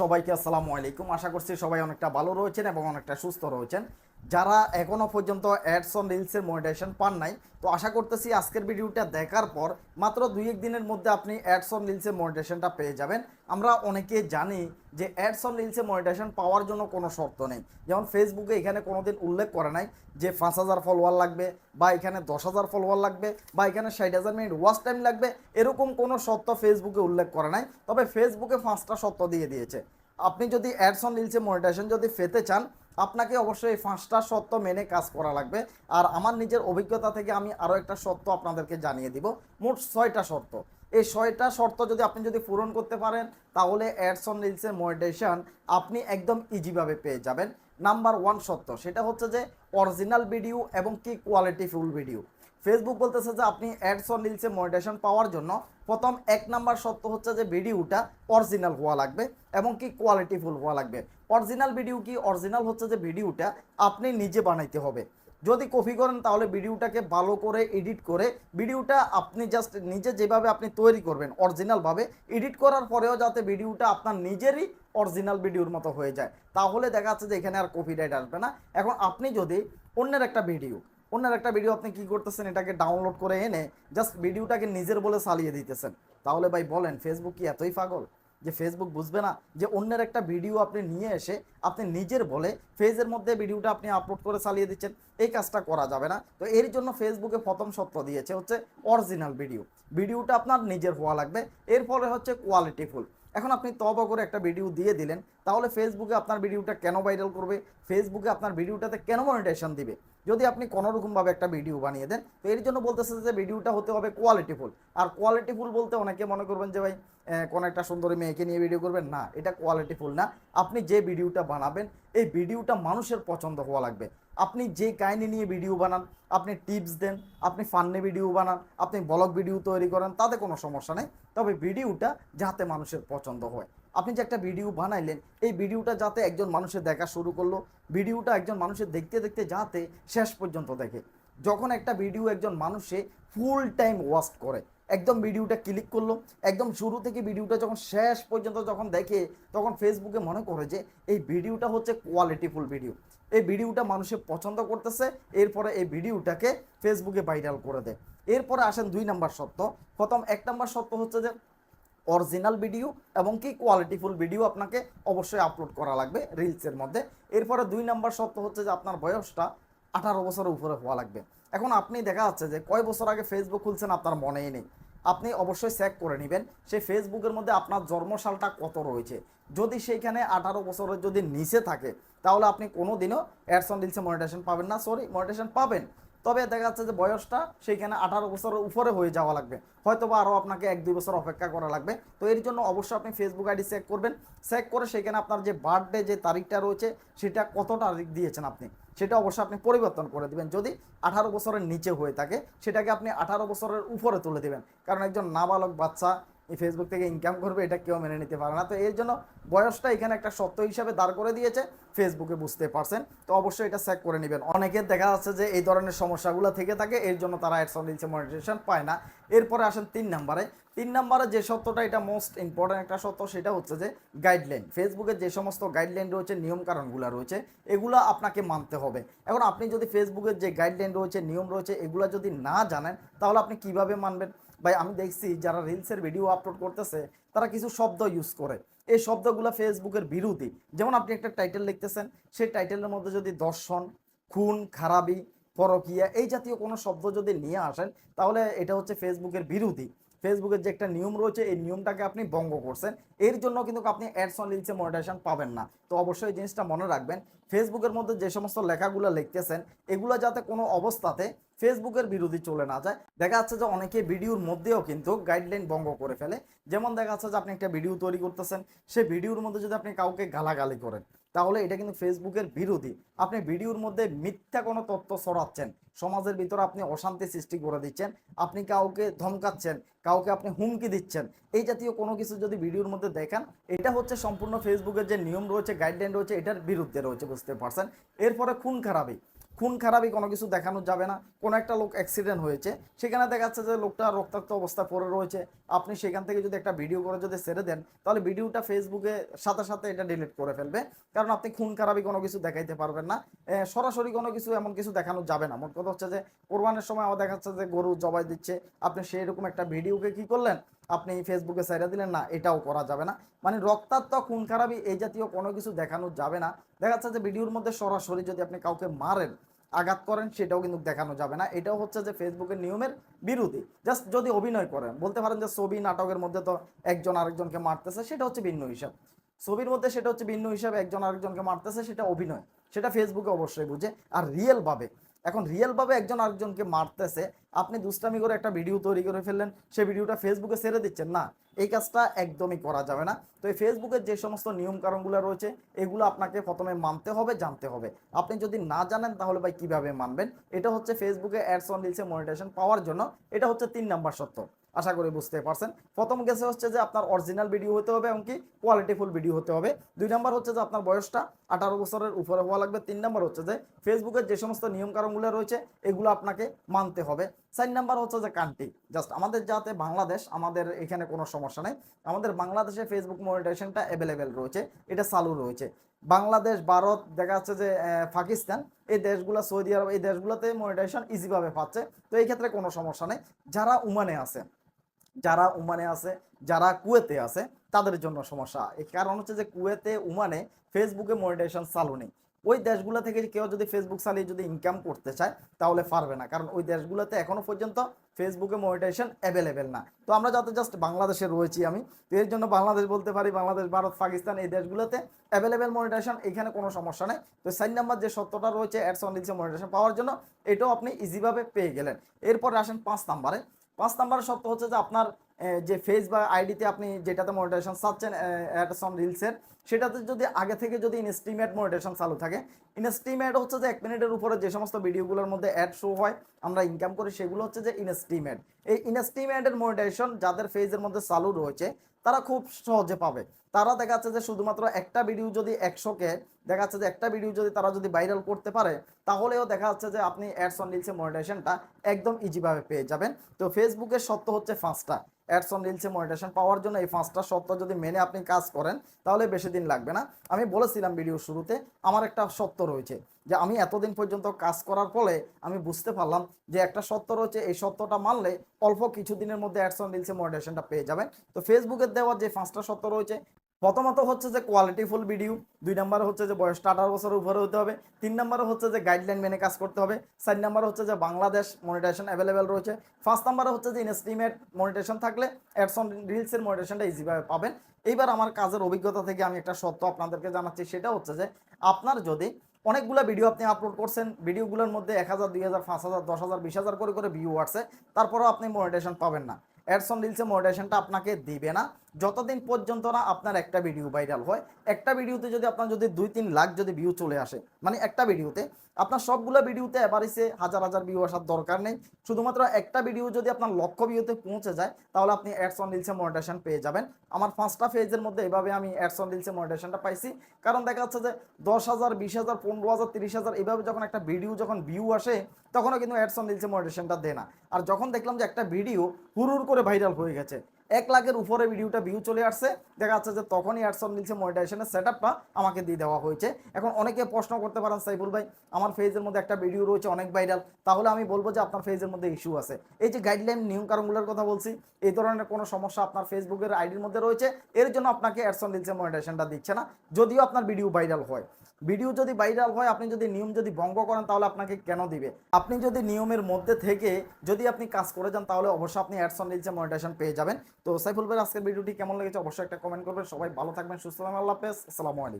সবাইকে আসসালামু আলাইকুম। আশা করছি সবাই অনেকটা ভালো রয়েছেন এবং অনেকটা সুস্থ রয়েছেন। যারা এখনও পর্যন্ত অ্যাডস অন রিলসের মনিটাইজেশন পান নাই, তো আশা করতেছি আজকের ভিডিওটা দেখার পর মাত্র দুই এক দিনের মধ্যে আপনি অ্যাডস অন রিলসের মনিটাইজেশনটা পেয়ে যাবেন। আমরা অনেকে জানি যে অ্যাডস অন রিলসের মনিটাইজেশন পাওয়ার জন্য কোনো শর্ত নেই। যেমন ফেসবুকে এখানে কোনোদিন উল্লেখ করে নাই যে পাঁচ হাজার ফলোয়ার লাগবে বা এখানে দশ হাজার ফলোয়ার লাগবে বা এখানে ষাট হাজার মিনিট ওয়াচ টাইম লাগবে, এরকম কোনো শর্ত ফেসবুকে উল্লেখ করে নাই। তবে ফেসবুকে পাঁচটা শর্ত দিয়ে দিয়েছে। আপনি যদি অ্যাডস অন রিলসে মনিটাইজেশন যদি পেতে চান আপনাকে অবশ্যই পাঁচটা সত্য মেনে কাজ করা লাগবে। আর আমার নিজের অভিজ্ঞতা থেকে আমি আরও একটা সত্য আপনাদেরকে জানিয়ে দিব। মোট ছয়টা শর্ত। এই ছয়টা শর্ত যদি আপনি যদি পূরণ করতে পারেন, তাহলে অ্যাডস অন রিলসের মনিটাইজেশন আপনি একদম ইজিভাবে পেয়ে যাবেন। নাম্বার ওয়ান শর্ত সেটা হচ্ছে যে অরিজিনাল ভিডিও এবং কি কোয়ালিটি ফুল ভিডিও ফেসবুক বলতেছে যে আপনি অ্যাডস অন রিলসে মনিটাইজেশন পাওয়ার জন্য প্রথম এক নাম্বার শর্ত হচ্ছে যে ভিডিওটা অরিজিনাল হওয়া লাগবে এবং কি কোয়ালিটিফুল হওয়া লাগবে। অরিজিনাল ভিডিও কি? অরিজিনাল হচ্ছে যে ভিডিওটা আপনি নিজে বানাইতে হবে। যদি কপি করেন, তাহলে ভিডিওটাকে ভালো করে এডিট করে ভিডিওটা আপনি জাস্ট নিজে যেভাবে আপনি তৈরি করবেন অরিজিনালভাবে এডিট করার পরেও যাতে ভিডিওটা আপনার নিজেরই অরিজিনাল ভিডিওর মতো হয়ে যায়। তাহলে দেখা যাচ্ছে যে এখানে আর কপিরাইট আসবে না। এখন আপনি যদি অন্যের একটা ভিডিও, অন্যের একটা ভিডিও আপনি কি করতেছেন, এটাকে ডাউনলোড করে এনে জাস্ট ভিডিওটাকে নিজের বলে চালিয়ে দিতেছেন, তাহলে ভাই বলেন ফেসবুক কি এতই পাগল? যে ফেসবুক বুঝবে না, যে অন্যের একটা ভিডিও আপনি নিয়ে এসে আপনি নিজের বলে ফেজের মধ্যে ভিডিওটা আপনি আপলোড করে চালিয়ে দিচ্ছেন, এই কাজটা করা যাবে না। তো এর জন্য ফেসবুকে প্রথম সত্য দিয়েছে হচ্ছে অরিজিনাল ভিডিও ভিডিওটা আপনার নিজের হওয়া লাগবে, এর ফলে হচ্ছে কোয়ালিটিফুল এখন আপনি তব করে একটা ভিডিও দিয়ে দিলেন, তাহলে ফেসবুকে আপনার ভিডিওটা কেন ভাইরাল করবে? ফেসবুকে আপনার ভিডিওটাতে কেন মনিটাইজেশন দিবে? যদি আপনি কোনোরকমভাবে একটা ভিডিও বানিয়ে দেন, তো এর জন্য বলতেছে যে ভিডিওটা হতে হবে কোয়ালিটিফুল আর কোয়ালিটিফুল বলতে অনেকে মনে করবেন যে ভাই কোনো একটা সুন্দরী মেয়েকে নিয়ে ভিডিও করবেন? না, এটা কোয়ালিটিফুল না। আপনি যে ভিডিওটা বানাবেন, এই ভিডিওটা মানুষের পছন্দ হওয়া লাগবে। আপনি যে কাহিনি নিয়ে ভিডিও বানান, আপনি টিপস দেন, আপনি ফান্নে ভিডিও বানান, আপনি ব্লগ ভিডিও তৈরি করেন, তাতে কোনো সমস্যা নেই। তবে ভিডিওটা যাতে মানুষের পছন্দ হয়। আপনি যে একটা ভিডিও বানাইলেন, এই ভিডিওটা যাতে একজন মানুষের দেখা শুরু করল ভিডিওটা একজন মানুষের দেখতে দেখতে যাতে শেষ পর্যন্ত দেখে। যখন একটা ভিডিও একজন মানুষে ফুল টাইম ওয়াচ করে, একদম ভিডিওটা ক্লিক করল, একদম শুরু থেকে ভিডিওটা যখন শেষ পর্যন্ত যখন দেখে, তখন ফেসবুকে মনে করে যে, এই ভিডিওটা হচ্ছে কোয়ালিটিফুল ভিডিও এই ভিডিওটা মানুষের পছন্দ করতেছে, এরপরে এই ভিডিওটাকে ফেসবুকে ভাইরাল করে দেয়। এরপরে আসেন দুই নাম্বার সত্য। প্রথম, এক নাম্বার সত্য হচ্ছে যে অরিজিনাল ভিডিও এবং কি কোয়ালিটিফুল ভিডিও আপনাকে অবশ্যই আপলোড করা লাগবে রিলসের মধ্যে। এরপরে দুই নাম্বার সত্য হচ্ছে যে আপনার বয়সটা আঠারো বছরের উপরে হওয়া লাগবে। এখন আপনি দেখা যাচ্ছে যে কয় বছর আগে ফেসবুক খুলছেন আপনার মনেই নেই। আপনি অবশ্যই চেক করে নেবেন সেই ফেসবুকের মধ্যে আপনার জন্মসালটা কত রয়েছে। যদি সেইখানে আঠারো বছরের যদি নিচে থাকে, তাহলে আপনি কোনো দিনও অ্যাডস অন রিলসে মনিটেশন পাবেন না। সরি মনিটেশন পাবেন। তবে দেখা যাচ্ছে যে বয়সটা সেইখানে আঠারো বছরের উপরে হয়ে যাওয়া লাগবে। হয়তো বা আরও আপনাকে এক দুই বছর অপেক্ষা করা লাগবে। তো এর জন্য অবশ্যই আপনি ফেসবুক আইডি চেক করবেন। চেক করে সেখানে আপনার যে বার্থডে যে তারিখটা রয়েছে, সেটা কত তারিখ দিয়েছেন আপনি? সেটা অবশ্যই আপনি পরিবর্তন করে দিবেন। যদি আঠারো বছরের নিচে হয়ে থাকে, সেটাকে আপনি আঠারো বছরের উপরে তুলে দিবেন। কারণ একজন নাবালক বাচ্চা ফেসবুক থেকে ইনকাম করবে, এটা কেউ মেনে নিতে পারে না। তো এর জন্য বয়সটা এখানে একটা সত্য হিসাবে দাঁড় করে দিয়েছে ফেসবুকে বুঝতে পারছেন। তো অবশ্যই এটা চেক করে নেবেন। অনেকের দেখা যাচ্ছে যে এই ধরনের সমস্যাগুলো থেকে থাকে, এর জন্য তারা অ্যাডস রিলসে মনিটাইজেশন পায় না। এরপরে আসেন তিন নাম্বারে। তিন নাম্বারে যে সত্যটা এটা মোস্ট ইম্পর্ট্যান্ট একটা সত্য সেটা হচ্ছে যে গাইডলাইন ফেসবুকে যে সমস্ত গাইডলাইন রয়েছে, নিয়মকানুনগুলো রয়েছে, এগুলো আপনাকে মানতে হবে। এখন আপনি যদি ফেসবুকের যে গাইডলাইন রয়েছে, নিয়ম রয়েছে, এগুলো যদি না জানেন, তাহলে আপনি কীভাবে মানবেন? ভাই, আমি দেখছি যারা রিলসের ভিডিও আপলোড করতেছে, তারা কিছু শব্দ ইউজ করে। এই শব্দগুলো ফেসবুকের বিরোধী। যেমন আপনি একটা টাইটেল লিখতেছেন, সেই টাইটেলের মধ্যে যদি দর্শন, খুন, খারাপি, পরকিয়া এই জাতীয় কোনো শব্দ যদি নিয়ে আসেন, তাহলে এটা হচ্ছে ফেসবুকের বিরোধী। ফেসবুকের যে একটা নিয়ম রয়েছে, এই নিয়মটাকে আপনি ভঙ্গ করছেন। এর জন্য কিন্তু আপনি অ্যাডস অন রিলসে পাবেন না। তো অবশ্যই এই জিনিসটা মনে রাখবেন ফেসবুকের মধ্যে যে সমস্ত লেখাগুলো লিখতেছেন, এগুলো যাতে কোনো অবস্থাতে ফেসবুকের বিরোধী চলে না যায়। দেখা যাচ্ছে যে অনেকে ভিডিওর মধ্যেও কিন্তু গাইডলাইন ভঙ্গ করে ফেলে। যেমন দেখা যাচ্ছে যে আপনি একটা ভিডিও তৈরি করতেছেন, সেই ভিডিওর মধ্যে যদি আপনি কাউকে গালাগালি করেন তাহলে এটা কিন্তু ফেসবুকের বিরোধী। আপনি ভিডিওর মধ্যে মিথ্যা কোনো তথ্য ছড়াচ্ছেন। সমাজের ভিতরে আপনি অশান্তি সৃষ্টি করে দিচ্ছেন। আপনি কাউকে ধমকাচ্ছেন, কাউকে আপনি হুমকি দিচ্ছেন। এই জাতীয় কোনো কিছু যদি ভিডিওর মধ্যে দেখেন, এটা হচ্ছে সম্পূর্ণ ফেসবুকের যে নিয়ম রয়েছে গাইডলাইন রয়েছে, এটার বিরুদ্ধে রয়েছে, বুঝতে পারছেন? এরপরে খুন খারাপি। খুন খারাপই কোনো কিছু দেখানো যাবে না। কোনো একটা লোক অ্যাক্সিডেন্ট হয়েছে, সেখানে দেখা যাচ্ছে যে লোকটা রক্তাক্ত অবস্থা পড়ে রয়েছে। আপনি সেখান থেকে যদি একটা ভিডিও করে যদি ছেড়ে দেন, তাহলে ভিডিওটা ফেসবুকে সাথে সাথে এটা ডিলিট করে ফেলবে। কারণ আপনি খুন খারাপই কোনো কিছু দেখাইতে পারবেন না। সরাসরি কোনো কিছু এমন কিছু দেখানো যাবে না। মোট কথা হচ্ছে যে কোরবানের সময় আমার দেখা যাচ্ছে যে গরু জবাই দিচ্ছে। আপনি সেই রকম একটা ভিডিওকে কি করলেন? আপনি ফেসবুকে সাইডে দিলেন, না, এটাও করা যাবে না। মানে রক্তাক্ত, খুন খারাপই এই জাতীয় কোনো কিছু দেখানো যাবে না। দেখা যাচ্ছে যে ভিডিওর মধ্যে সরাসরি যদি আপনি কাউকে মারেন আঘাত করেন, সেটাও কিন্তু দেখানো যাবে না। এটাও হচ্ছে যে ফেসবুকের নিয়মের বিরোধী। জাস্ট যদি অভিনয় করেন, বলতে পারেন যে ছবি, নাটকের মধ্যে তো একজন আরেকজনকে মারতেছে, সেটা হচ্ছে ভিন্ন হিসাব। ছবির মধ্যে সেটা হচ্ছে ভিন্ন হিসাবে, একজন আরেকজনকে মারতেছে, সেটা অভিনয়। সেটা ফেসবুকে অবশ্যই বুঝে। আর রিয়েলভাবে এখন রিয়েলভাবে একজন আরেকজনকে মারতেছে, আপনি দুষ্টামি করে একটা ভিডিও তৈরি করে ফেললেন, সেই ভিডিওটা ফেসবুকে ছেড়ে দিচ্ছেন, না, এই কাজটা একদমই করা যাবে না। তো এই ফেসবুকের যে সমস্ত নিয়ম কারণগুলো রয়েছে, এগুলো আপনাকে প্রথমে মানতে হবে, জানতে হবে। আপনি যদি না জানেন, তাহলে ভাই কীভাবে মানবেন? এটা হচ্ছে ফেসবুকে অ্যাডস অন রিলসে মনিটেশন পাওয়ার জন্য, এটা হচ্ছে তিন নাম্বার সত্য। আশা করি বুঝতে পারছেন। প্রথম গেছে হচ্ছে যে আপনার অরিজিনাল ভিডিও হতে হবে এমনকি কোয়ালিটিফুল ভিডিও হতে হবে। দুই নাম্বার হচ্ছে যে আপনার বয়সটা, আঠারো বছরের উপরে হওয়া লাগবে। তিন নাম্বার হচ্ছে যে ফেসবুকের যে সমস্ত নিয়মকানুনগুলো রয়েছে, এগুলো আপনাকে মানতে হবে। চার নাম্বার হচ্ছে যে কান্ট্রি জাস্ট আমাদের যাতে বাংলাদেশ, আমাদের এখানে কোনো সমস্যা নেই। আমাদের বাংলাদেশে ফেসবুক মনিটাইজেশনটা অ্যাভেলেবেল রয়েছে। এটা চালু রয়েছে। বাংলাদেশ, ভারত, দেখা যাচ্ছে যে পাকিস্তান, এই দেশগুলো, সৌদি আরব, এই দেশগুলোতে মনিটাইজেশন ইজিভাবে পাচ্ছে। তো এই ক্ষেত্রে কোনো সমস্যা নেই। যারা উমানে আছে, যারা উমানে আছে, যারা কুয়েতে আছে, তাদের জন্য সমস্যা। কারণ হচ্ছে যে, কুয়েতে উমানে ফেসবুকে মনিটাইজেশন চালু নেই। ওই দেশগুলো থেকে কেউ যদি ফেসবুক চালিয়ে যদি ইনকাম করতে চায়, তাহলে পারবে না। কারণ ওই দেশগুলোতে এখনও পর্যন্ত ফেসবুকে মনিটাইজেশন অ্যাভেলেবেল না। তো আমরা যাতে জাস্ট বাংলাদেশে রয়েছি আমি, তো এর জন্য বাংলাদেশ বলতে পারি, বাংলাদেশ, ভারত, পাকিস্তান এই দেশগুলোতে অ্যাভেলেবেল মনিটাইজেশন এখানে কোনো সমস্যা নেই। তো সাইন নাম্বার যে সত্যটা রয়েছে অ্যাডস অন রিলসে মনিটাইজেশন পাওয়ার জন্য, এটাও আপনি ইজিভাবে পেয়ে গেলেন। এরপর আসেন পাঁচ নাম্বারে। পাঁচ নাম্বারের সত্য হচ্ছে যে আপনার যে ফেস বা আইডিতে আপনি যেটাতে মনিটাইজেশন চাচ্ছেন অ্যাডস অন রিলসের সেটাতে যদি আগে থেকে যদি ইনস্টিমেট মনিটাইজেশন চালু থাকে ইনস্টিমেট হচ্ছে যে এক মিনিটের উপরে যে সমস্ত ভিডিওগুলোর মধ্যে অ্যাড শো হয়, আমরা ইনকাম করি, সেগুলো হচ্ছে যে ইনস্টিমেট এই ইনস্টিমেটের মনিটাইজেশন যাদের ফেজের মধ্যে চালু রয়েছে, তারা খুব সহজে পাবে। তারা দেখা যাচ্ছে যে শুধুমাত্র একটা ভিডিও যদি একশোকে দেখা যাচ্ছে যে একটা ভিডিও যদি তারা যদি ভাইরাল করতে পারে, তাহলেও দেখা যাচ্ছে যে আপনি অ্যাডস অন রিলসে মনিটাইজেশনটা একদম ইজিভাবে পেয়ে যাবেন। তো ফেসবুকের সত্য হচ্ছে পাঁচটা। অ্যাডস অন রিলসে মনিটাইজেশন পাওয়ার জন্য এই পাঁচটা সত্য যদি মেনে আপনি কাজ করেন, তাহলে বেশি দিন লাগবে না। আমি বলেছিলাম ভিডিও শুরুতে, আমার একটা সত্য রয়েছে যে আমি এতদিন পর্যন্ত কাজ করার ফলে আমি বুঝতে পারলাম যে একটা সত্য রয়েছে, এই সত্যটা মানলে অল্প কিছুদিনের মধ্যে অ্যাডস অন রিলসে মনিটাইজেশনটা পেয়ে যাবেন। তো ফেসবুকের দেওয়া যে পাঁচটা সত্য রয়েছে প্রথমত হচ্ছে যে কোয়ালিটিফুল ভিডিও দুই নম্বরে হচ্ছে যে বয়সটা আঠারো বছরের উপরে হতে হবে, তিন নম্বরে হচ্ছে যে গাইডলাইন মেনে কাজ করতে হবে, চার নম্বরে হচ্ছে যে বাংলাদেশ মনিটাইজেশন অ্যাভেলেবেল রয়েছে ফার্স্ট নম্বরে হচ্ছে যে ইনস্টিমেট মনিটাইজেশন থাকলে অ্যাডস অন রিলসের মনিটাইজেশনটা ইজিভাবে পাবেন। এইবার আমার কাজের অভিজ্ঞতা থেকে আমি একটা সত্য আপনাদেরকে জানাচ্ছি, সেটা হচ্ছে যে আপনার যদি অনেকগুলো ভিডিও আপনি আপলোড করছেন ভিডিওগুলোর মধ্যে এক হাজার, দুই হাজার, পাঁচ হাজার, দশ হাজার, বিশ হাজার করে করে ভিউ আসছে, তারপরেও আপনি মনিটাইজেশন পাবেন না। অ্যাডস অন রিলসে মনিটাইজেশনটা আপনাকে দিবে না। যতদিন পর্যন্ত না আপনার একটা ভিডিও ভাইরাল হয়, একটা ভিডিওতে যদি আপনার যদি দুই তিন লাখ যদি ভিউ চলে আসে মানে একটা ভিডিওতে আপনার সবগুলো ভিডিওতে এভারেজে হাজার হাজার ভিউ আসার দরকার নেই। শুধুমাত্র একটা ভিডিও যদি আপনার লক্ষ্য ভিউতে পৌঁছে যায়, তাহলে আপনি অ্যাডস অন রিলসে মনিটাইজেশন পেয়ে যাবেন। আমার পাঁচটা ফেজের মধ্যে এভাবে আমি অ্যাডস অন রিলসে মনিটাইজেশনটা পাইছি। কারণ দেখা যাচ্ছে যে দশ হাজার, বিশ হাজার, পনেরো হাজার, তিরিশ হাজার, এভাবে যখন একটা ভিডিও যখন ভিউ আসে, তখনও কিন্তু অ্যাডস অন রিলসে মনিটাইজেশনটা দেয় না। আর যখন দেখলাম যে একটা ভিডিও হুরুর করে ভাইরাল হয়ে গেছে এক লাখের উপরে ভিডিওটা ভিউ চলে আসছে। দেখা যাচ্ছে যে তখনই অ্যাডসন নিচ্ছে মনিটাইজেশনের সেট আমাকে দিয়ে দেওয়া হয়েছে। এখন অনেকে প্রশ্ন করতে পারেন, সাইফুল ভাই, আমার ফেজের মধ্যে একটা ভিডিও রয়েছে অনেক ভাইরাল তাহলে আমি বলব যে আপনার ফেজের মধ্যে ইস্যু আছে। এই যে গাইডলাইন নিয়ম কারণগুলোর কথা বলছি, এই ধরনের কোনো সমস্যা আপনার ফেসবুকের আইডির মধ্যে রয়েছে, এর জন্য আপনাকে অ্যাডসন নিচ্ছে মনিটাইজেশনটা দিচ্ছে না। যদিও আপনার ভিডিও ভাইরাল হয়। ভিডিও যদি ভাইরাল হয়, আপনি যদি নিয়ম যদি ভঙ্গ করেন, তাহলে আপনাকে কেন দিবে? আপনি যদি নিয়মের মধ্যে থেকে যদি আপনি কাজ করে যান, তাহলে অবশ্যই আপনি অ্যাডসন রিলসে মনিটাইজেশন পেয়ে যাবেন। তো সাইফুল ভাই আজকের ভিডিওটি কেমন লেগেছে অবশ্যই একটা কমেন্ট করবেন। সবাই ভালো থাকবেন, সুস্থ থাকবেন, আল্লাহ হাফেজ। আসসালামু আলাইকুম।